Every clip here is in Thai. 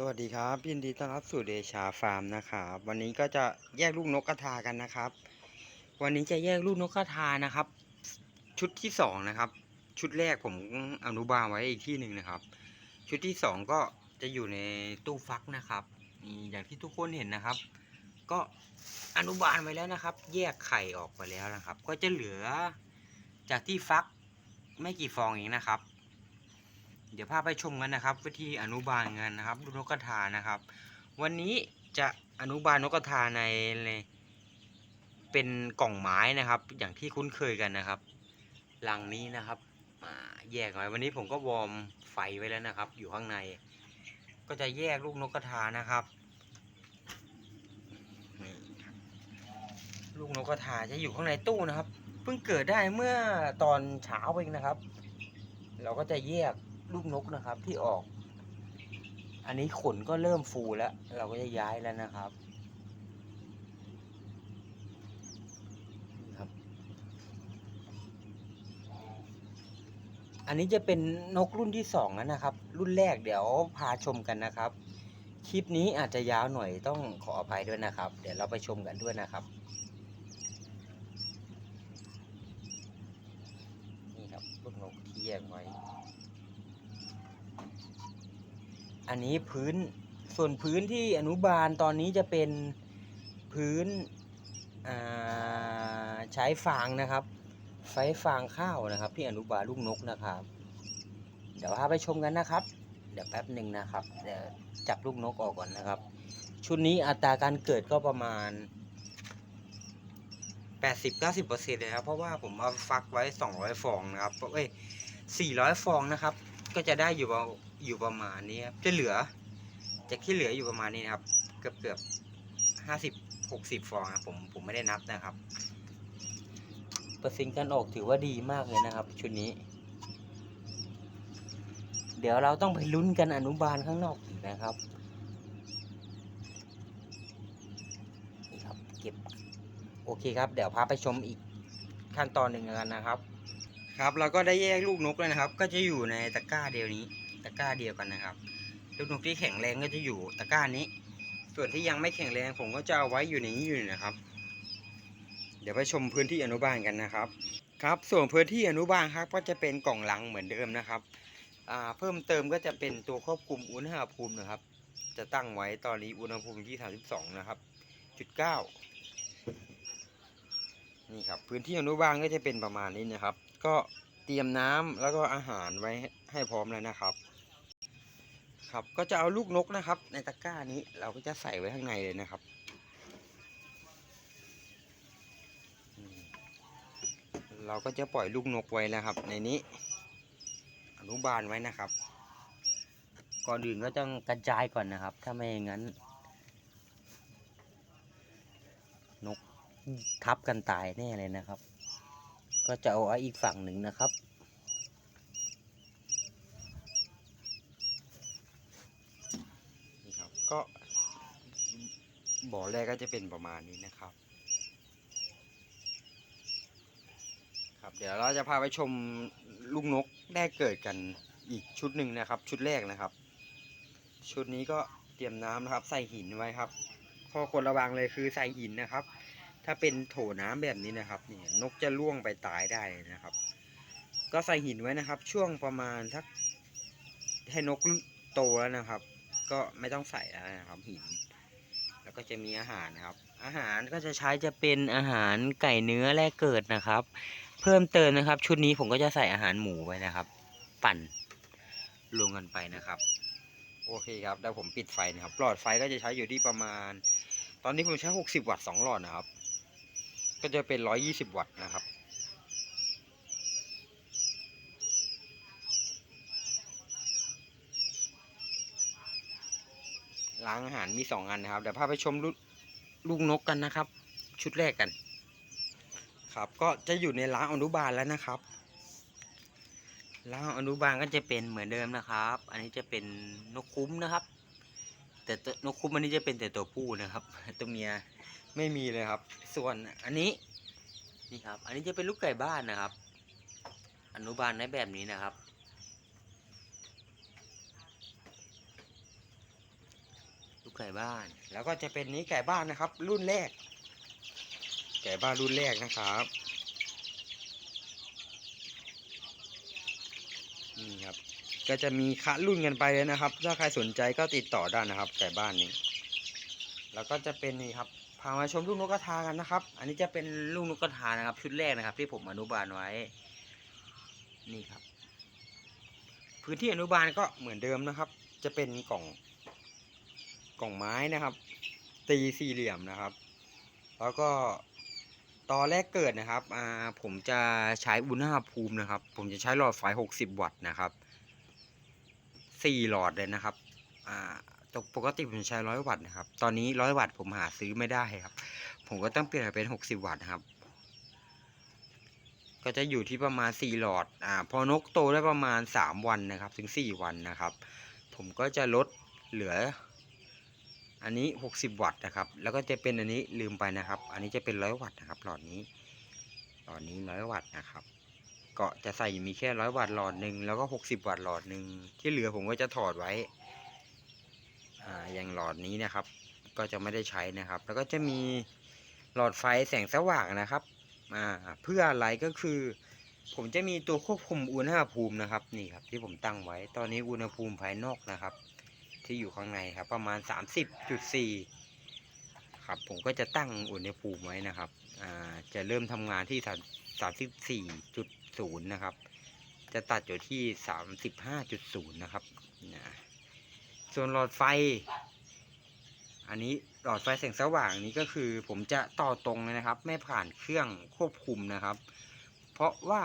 สวัสดีครับยินดีต้อนรับสู่เดชาฟาร์มนะครับวันนี้ก็จะแยกลูกนกกระทากันนะครับ วันนี้จะแยกลูกนกกระทานะครับ ชุดที่สองนะครับ ชุดแรกผมอนุบาลไว้อีกที่หนึ่งนะครับ ชุดที่สองก็จะอยู่ในตู้ฟักนะครับนี่อย่างที่ทุกคนเห็นนะครับ ก็อนุบาลไว้แล้วนะครับ แยกไข่ออกไปแล้วนะครับ ก็จะเหลือจากที่ฟักไม่กี่ฟองเองนะครับ เดี๋ยวพาไปชมกันนะครับ วิธีอนุบาลกันนะครับลูกนกกระทานะครับ วันนี้จะอนุบาลนกกระทาในในเป็นกล่องไม้นะครับ อย่างที่คุ้นเคยกันนะครับลังนี้นะครับอ่าแยกไว้วันนี้ผมก็วอร์มไฟไว้แล้วนะครับ อยู่ข้างใน ก็จะแยกลูกนกกระทานะครับลูกนกกระทาจะอยู่ข้างในตู้นะครับ เพิ่งเกิดได้เมื่อตอนเช้าเองนะครับ เราก็จะแยก ลูกนกนะครับที่ออก อันนี้ขนก็เริ่มฟูแล้ว เราก็จะย้ายแล้วนะครับครับ อันนี้จะเป็นนกรุ่นที่สองแล้วนะครับ รุ่นแรกเดี๋ยวพาชมกันนะครับ คลิปนี้อาจจะยาวหน่อยต้องขออภัยด้วยนะครับ เดี๋ยวเราไปชมกันด้วยนะครับ นี่ครับลูกนกที่แยกไว้ อันนี้พื้นส่วนพื้นที่อนุบาลตอนนี้จะเป็นพื้นใช้ฟางนะครับไฟฟางข้าวนะครับ ที่อนุบาลลูกนกนะครับ เดี๋ยวพาไปชมกันนะครับ เดี๋ยวแป๊บหนึ่งนะครับเดี๋ยวจับลูกนกออกก่อนนะครับ ชุดนี้อัตราการเกิดก็ประมาณ 80-90%เลยครับ เพราะว่าผมเอาฟักไว้ 200 ฟองนะครับเอ้ย400 ฟองนะครับ ก็จะได้อยู่ประ อยู่ประมาณนี้ครับจะเหลือจากที่เหลืออยู่ประมาณนี้นะครับ เกือบเกือบห้าสิบหกสิบฟองนะผมผมไม่ได้นับนะครับ เปอร์เซ็นต์การออกถือว่าดีมากเลยนะครับ ชุดนี้ เดี๋ยวเราต้องไปลุ้นกันอนุบาลข้างนอกอีกนะครับนี่ครับเก็บโอเคครับ เดี๋ยวพาไปชมอีกขั้นตอนหนึ่งกันนะครับ ครับเราก็ได้แยกลูกนกแล้วนะครับ ก็จะอยู่ในตะกร้าเดียวนี้ ตะกร้าเดียวกันนะครับลูกนกที่แข็งแรงก็จะอยู่ตะกร้านี้ ส่วนที่ยังไม่แข็งแรงผมก็จะเอาไว้อยู่ในนี้อยู่นะครับ เดี๋ยวไปชมพื้นที่อนุบาลกันนะครับ ครับ ส่วนพื้นที่อนุบาลครับก็จะเป็นกล่องลังเหมือนเดิมนะครับอ่าเพิ่มเติมก็จะเป็นตัวควบคุมอุณหภูมินะครับ จะตั้งไว้ตอนนี้อุณหภูมิที่ 32 นะครับจุดเก้านี่ครับพื้นที่อนุบาลก็จะเป็นประมาณนี้นะครับ ก็ เตรียมน้ำแล้วก็อาหารไว้ให้พร้อมแล้วนะครับ ครับก็จะเอาลูกนกนะครับ ในตะกร้านี้เราก็จะใส่ไว้ข้างในเลยนะครับเราก็จะปล่อยลูกนกไว้นะครับ ในนี้ อนุบาลไว้นะครับ ก่อนอื่นก็ต้องกระจายก่อนนะครับ ถ้าไม่อย่างนั้น นกทับกันตายแน่เลยนะครับ ก็จะเอาไว้อีกฝั่งหนึ่งนะครับ นี่ครับก็บ่อแรกก็จะเป็นประมาณนี้นะครับ ครับ เดี๋ยวเราจะพาไปชมลูกนกแรกเกิดกันอีกชุดหนึ่งนะครับ ชุดแรกนะครับ ชุดนี้ก็เตรียมน้ำนะครับ ใส่หินไว้ครับข้อควรระวังเลยคือใส่หินนะครับ ถ้าเป็นโถน้ำแบบนี้นะครับนี่นกจะล่วงไปตายได้นะครับ ก็ใส่หินไว้นะครับ ช่วงประมาณสักให้นกโตแล้วนะครับ ก็ไม่ต้องใส่แล้วนะครับหิน แล้วก็จะมีอาหารนะครับ อาหารก็จะใช้จะเป็นอาหารไก่เนื้อแรกเกิดนะครับ เพิ่มเติมนะครับ ชุดนี้ผมก็จะใส่อาหารหมูไว้นะครับ ปั่นรวมกันไปนะครับโอเคครับเดี๋ยวผมปิดไฟนะครับ หลอดไฟก็จะใช้อยู่ที่ประมาณ ตอนนี้ผมใช้ 60 วัตต์2หลอดนะครับ ก็จะเป็น 120 วัตต์นะครับ ล้างอาหารมี 2 อันนะครับ เดี๋ยวพาไปชมลูกลูกนกกันนะครับ ชุดแรกกัน ครับก็จะอยู่ในล้างอนุบาลแล้วนะครับล้างอนุบาลก็จะเป็นเหมือนเดิมนะครับ อันนี้จะเป็นนกคุ้มนะครับ แต่ตัวนกคุ้มอันนี้จะเป็นแต่ตัวผู้นะครับ ตัวเมีย ไม่มีเลยครับ ส่วนอันนี้นี่ครับ อันนี้จะเป็นลูกไก่บ้านนะครับ อนุบาลในแบบนี้นะครับ ลูกไก่บ้าน แล้วก็จะเป็นนี้ไก่บ้านนะครับ รุ่นแรก ไก่บ้านรุ่นแรกนะครับนี่ครับ ก็จะมีคะรุ่นกันไปเลยนะครับ ถ้าใครสนใจก็ติดต่อได้นะครับ ไก่บ้านนี้ แล้วก็จะเป็นนี่ครับ พามาชมลูกนกกระทากันนะครับ อันนี้จะเป็นลูกนกกระทานะครับ ชุดแรกนะครับ ที่ผมอนุบาลไว้ นี่ครับ พื้นที่อนุบาลก็เหมือนเดิมนะครับ จะเป็นกล่อง กล่องไม้นะครับ ตีสี่เหลี่ยมนะครับ แล้วก็ตอนแรกเกิดนะครับอ่าผมจะใช้อุณหภูมินะครับ ผมจะใช้หลอดไฟ 60 วัตต์นะครับสี่หลอดเลยนะครับอ่า ปกติผมใช้ร้อยวัตต์นะครับ ตอนนี้ร้อยวัตต์ผมหาซื้อไม่ได้ครับ ผมก็ต้องเปลี่ยนเป็น60วัตต์นะครับ ก็จะอยู่ที่ประมาณ4หลอด อ่า พอนกโตได้ประมาณ3วันนะครับ ถึง4วันนะครับ ผมก็จะลดเหลือ อันนี้60วัตต์นะครับ แล้วก็จะเป็นอันนี้ลืมไปนะครับ อันนี้จะเป็น100วัตต์นะครับหลอดนี้หลอดนี้100วัตต์นะครับก็จะใส่มีแค่100วัตต์หลอดหนึ่งแล้วก็60วัตต์หลอดหนึ่งที่เหลือผมก็จะถอดไว้ อ่าอย่างหลอดนี้นะครับ ก็จะไม่ได้ใช้นะครับ แล้วก็จะมีหลอดไฟแสงสว่างนะครับอ่าเพื่ออะไรก็คือ ผมจะมีตัวควบคุมอุณหภูมินะครับนี่ครับ ที่ผมตั้งไว้ ตอนนี้อุณหภูมิภายนอกนะครับ ที่อยู่ข้างในครับ ประมาณ 30.4ครับผมก็จะตั้งอุณหภูมิไว้นะครับอ่าจะเริ่มทำงานที่34.0นะครับจะตัดอยู่ที่ 35.0 นะครับนะ ส่วนหลอดไฟ อันนี้หลอดไฟแสงสว่างนี้ก็คือ ผมจะต่อตรงเลยนะครับ ไม่ผ่านเครื่องควบคุมนะครับ เพราะว่า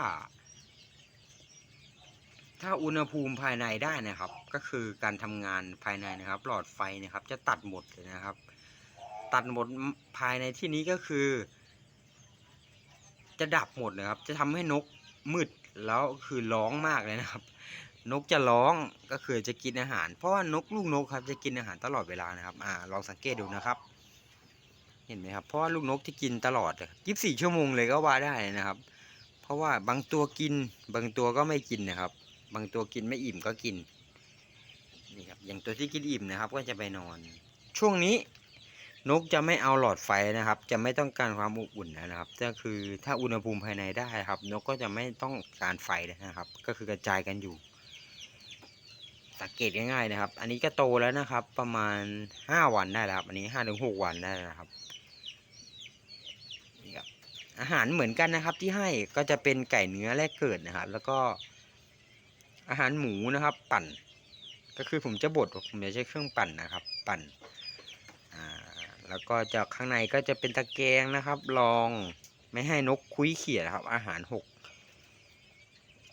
ถ้าอุณหภูมิภายในได้นะครับ ก็คือการทำงานภายในนะครับ หลอดไฟนะครับ จะตัดหมดเลยนะครับ ตัดหมดภายในที่นี้ก็คือ จะดับหมดเลยครับ จะทำให้นกมืดแล้วคือร้องมากเลยนะครับ นกจะร้องก็คือจะกินอาหาร เพราะว่านกลูกนกครับจะกินอาหารตลอดเวลานะครับอ่าลองสังเกตดูนะครับ เห็นไหมครับเพราะว่าลูกนกที่กินตลอดยี่สิบสี่ชั่วโมงเลยก็ว่าได้นะครับ เพราะว่าบางตัวกิน บางตัวก็ไม่กินนะครับ บางตัวกินไม่อิ่มก็กินนี่ครับอย่างตัวที่กินอิ่มนะครับ ก็จะไปนอน ช่วงนี้นกจะไม่เอาหลอดไฟนะครับ จะไม่ต้องการความอบอุ่นนะครับ ก็คือถ้าอุณหภูมิภายในได้ครับ นกก็จะไม่ต้องการไฟนะครับ ก็คือกระจายกันอยู่ สังเกตง่ายๆนะครับ อันนี้ก็โตแล้วนะครับ ประมาณห้าวันได้แล้วครับ อันนี้ห้าถึงหกวันได้แล้วนะครับนี่ครับ อาหารเหมือนกันนะครับที่ให้ก็จะเป็นไก่เนื้อแรกเกิดนะครับ แล้วก็อาหารหมูนะครับ ปั่น ก็คือผมจะบดผมจะใช้เครื่องปั่นนะครับ ปั่นอ่าแล้วก็จากข้างในก็จะเป็นตะแกรงนะครับรองไม่ให้นกคุยเขี่ยครับ อาหารหก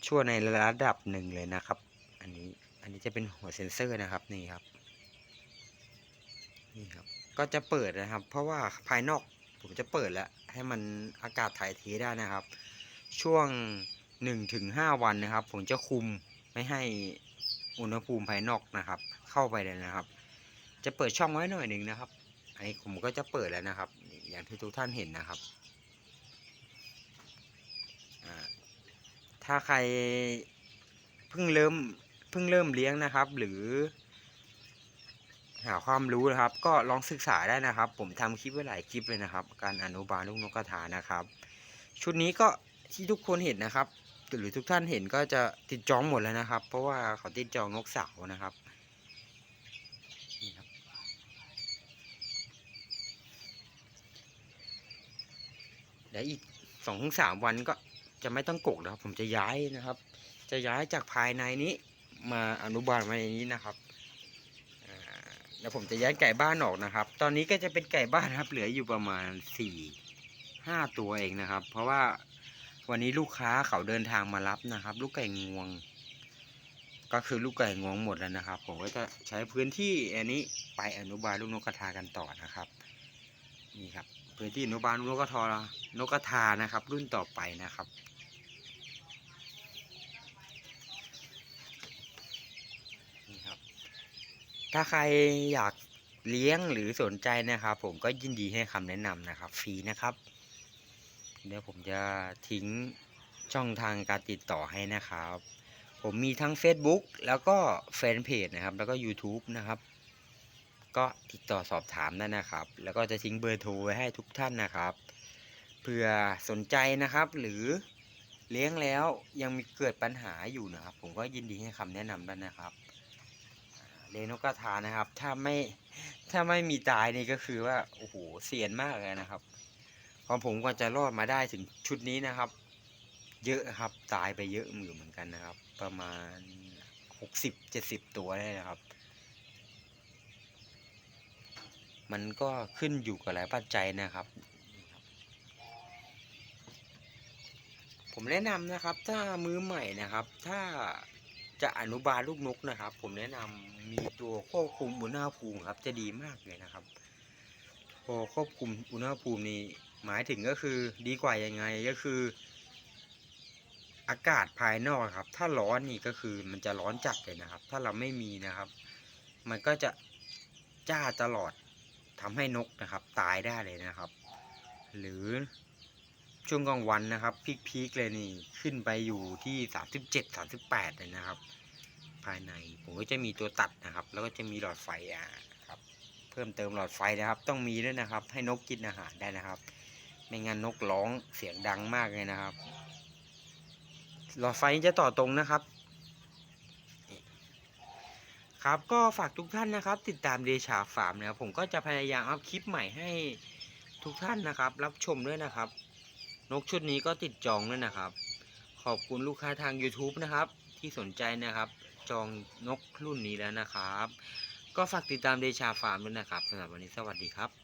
ชั่วในระดับหนึ่งเลยนะครับ อันนี้ อันนี้จะเป็นหัวเซ็นเซอร์นะครับนี่ครับนี่ครับ ก็จะเปิดนะครับ เพราะว่าภายนอกผมจะเปิดแล้ว ให้มันอากาศถ่ายเทได้นะครับ ช่วงหนึ่งถึงห้าวันนะครับ ผมจะคุมไม่ให้อุณหภูมิภายนอกนะครับ เข้าไปเลยนะครับ จะเปิดช่องไว้หน่อยหนึ่งนะครับอันนี้ผมก็จะเปิดแล้วนะครับ อย่างที่ทุกท่านเห็นนะครับถ้าใครเพิ่งเริ่ม เพิ่งเริ่มเลี้ยงนะครับ หรือ หาความรู้นะครับ ก็ลองศึกษาได้นะครับ ผมทำคลิปไว้หลายคลิปเลยนะครับ การอนุบาลลูกนกกระทานะครับ ชุดนี้ก็ที่ทุกคนเห็นนะครับ หรือทุกท่านเห็นก็จะติดจองหมดแล้วนะครับ เพราะว่าเขาติดจองนกสาวนะครับเดี๋ยวอีกสองถึงสามวันก็จะไม่ต้องกกแล้วครับผมจะย้ายนะครับ จะย้ายจากภายในนี้ มาอนุบาลมาในนี้นะครับแล้วผมจะย้ายไก่บ้านออกนะครับ ตอนนี้ก็จะเป็นไก่บ้านครับ เหลืออยู่ประมาณสี่ห้าตัวเองนะครับ เพราะว่าวันนี้ลูกค้าเขาเดินทางมารับนะครับ ลูกไก่งวง ก็คือลูกไก่งวงหมดแล้วนะครับ ผมก็จะใช้พื้นที่อันนี้ไปอนุบาลลูกนกกระทากันต่อนะครับ นี่ครับ พื้นที่อนุบาลนกกระทอนกกระทานะครับ รุ่นต่อไปนะครับ นี่ครับ ถ้าใครอยากเลี้ยงหรือสนใจนะครับ ผมก็ยินดีให้คำแนะนำนะครับ ฟรีนะครับ เดี๋ยวผมจะทิ้งช่องทางการติดต่อให้นะครับ ผมมีทั้ง Facebook แล้วก็แฟนเพจนะครับ แล้วก็ YouTube นะครับ ก็ติดต่อสอบถามได้นะครับ แล้วก็จะทิ้งเบอร์โทรไว้ให้ทุกท่านนะครับเผื่อสนใจนะครับ หรือเลี้ยงแล้วยังมีเกิดปัญหาอยู่นะครับ ผมก็ยินดีให้คำแนะนำด้วยนะครับ เลี้ยงนกกระทานะครับ ถ้าไม่ถ้าไม่มีตายนี่ก็คือว่าโอ้โหเสียนมากเลยนะครับของผมก็จะรอดมาได้ถึงชุดนี้นะครับ เยอะครับตายไปเยอะมือเหมือนกันนะครับ ประมาณหกสิบเจ็ดสิบตัวได้นะครับ มันก็ขึ้นอยู่กับหลายปัจจัยนะครับผมแนะนำนะครับถ้ามือใหม่นะครับ ถ้า จะอนุบาลลูกนกนะครับ ผมแนะนำมีตัวควบคุมอุณหภูมิครับ จะดีมากเลยนะครับ พอควบคุมอุณหภูมินี่หมายถึงก็คือดีกว่ายังไงก็คือ อากาศภายนอกครับ ถ้าร้อนนี่ก็คือมันจะร้อนจัดเลยนะครับ ถ้าเราไม่มีนะครับ มันก็จะจ้าตลอดทำให้นกนะครับ ตายได้เลยนะครับ หรือ ช่วงกลางวันนะครับพีคๆเลยนี่ขึ้นไปอยู่ที่สามสิบเจ็ดสามสิบแปดเลยนะครับ ภายในผมก็จะมีตัวตัดนะครับ แล้วก็จะมีหลอดไฟอะครับ เพิ่มเติมหลอดไฟนะครับ ต้องมีด้วยนะครับ ให้นกกินอาหารได้นะครับ ไม่งั้นนกร้องเสียงดังมากเลยนะครับ หลอดไฟจะต่อตรงนะครับครับก็ฝากทุกท่านนะครับ ติดตามเดชาฟาร์มนะครับผมก็จะพยายามอัพคลิปใหม่ให้ทุกท่านนะครับ รับชมด้วยนะครับ นกชุดนี้ก็ติดจองด้วยนะครับ ขอบคุณลูกค้าทาง YouTube นะครับ ที่สนใจนะครับ จองนกรุ่นนี้แล้วนะครับ ก็ฝากติดตามเดชาฟาร์มด้วยนะครับสำหรับวันนี้สวัสดีครับ